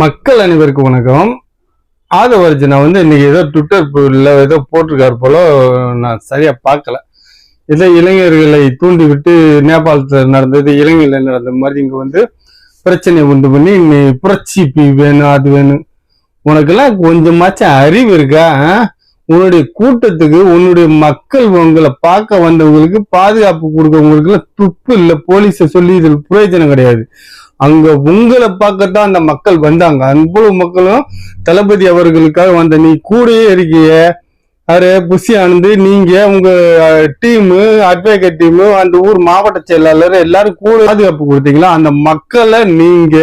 மக்கள் அனைவருக்கும் வணக்கம். ஆதவர்ஜனா வந்து இன்னைக்கு ஏதோ ட்விட்டர் ஏதோ போட்டிருக்காரு போல நான் சரியா பார்க்கல. ஏதோ இளைஞர்களை தூண்டிவிட்டு நேபாளத்தில் நடந்தது இலங்கையில் நடந்த மாதிரி இங்க வந்து பிரச்சனையை உண்டு பண்ணி நீ புரட்சி பி வேணும் அது வேணும். உனக்கெல்லாம் கொஞ்சமாச்சும் அறிவு இருக்கா உன்னுடைய கூட்டத்துக்கு உன்னுடைய மக்கள் உங்களை பார்க்க வந்தவங்களுக்கு பாதுகாப்பு கொடுக்கறவங்களுக்கு துப்பு இல்லை போலீஸை சொல்லி இதில் பிரயோஜனம் கிடையாது. அங்க உங்களை பார்க்கத்தான் அந்த மக்கள் வந்தாங்க. அவ்வளவு மக்களும் தளபதி அவர்களுக்காக வந்த நீ கூடயே இருக்கிய. அவரு புஷி ஆனந்து நீங்க உங்க டீமு அட்வொகேட் டீமு அந்த ஊர் மாவட்ட செயலாளர் எல்லாரும் கூட பாதுகாப்பு கொடுத்தீங்களா? அந்த மக்களை நீங்க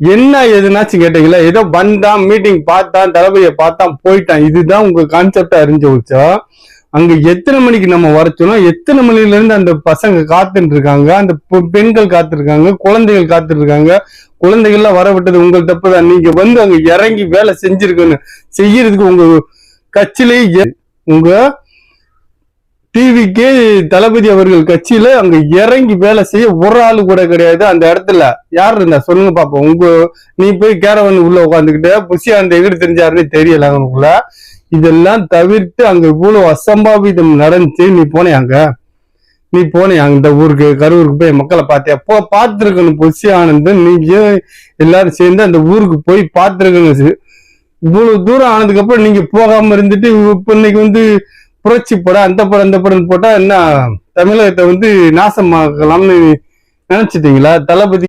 என்ன எதுனாச்சும் கேட்டீங்களா? ஏதோ வந்தான் மீட்டிங் பார்த்தான் தளபதியை பார்த்தான் போயிட்டான். இதுதான் உங்க கான்செப்டா அறிஞ்சு வச்சா. அங்க எத்தனை மணிக்கு நம்ம வர சொன்னோம் எத்தனை மணில இருந்து அந்த பசங்க காத்துட்டு இருக்காங்க அந்த பெண்கள் காத்திருக்காங்க குழந்தைகள் காத்திருக்காங்க குழந்தைகள்லாம் வர விட்டது உங்கள் தப்பு தான். நீங்க வந்து அங்க இறங்கி வேலை செஞ்சிருக்கணும். செய்யறதுக்கு உங்க கட்சியிலேயே உங்க டிவிக்கே தளபதி அவர்கள் கட்சியில அங்க இறங்கி வேலை செய்ய ஒரு ஆளு கூட கிடையாது அந்த இடத்துல. யார் இருந்தா? சொல்லுங்க பாப்போம். உங்க நீ போய் கேரவன் உள்ள உட்காந்துக்கிட்ட புஷி அந்த எகிரி தெரிஞ்சாருன்னு தெரியல அவனுக்குள்ள. இதெல்லாம் தவிர்த்து அங்க இவ்வளவு அசம்பாவிதம் நடந்துச்சு. நீ போனே அங்க. நீ போனே அந்த ஊருக்கு கரூருக்கு போய் மக்களை பார்த்தியா போ பார்த்துருக்கணும் பொசி ஆனந்த். நீங்க எல்லாரும் சேர்ந்து அந்த ஊருக்கு போய் பார்த்துருக்கணும் இவ்வளவு தூரம் ஆனதுக்கு அப்புறம் நீங்க போகாம இருந்துட்டு இப்ப இன்னைக்கு வந்து புரட்சி படம் அந்த படம் அந்த படம் போட்டா என்ன தமிழகத்தை வந்து நாசமாக்கலாம்னு நினைச்சிட்டீங்களா? தளபதி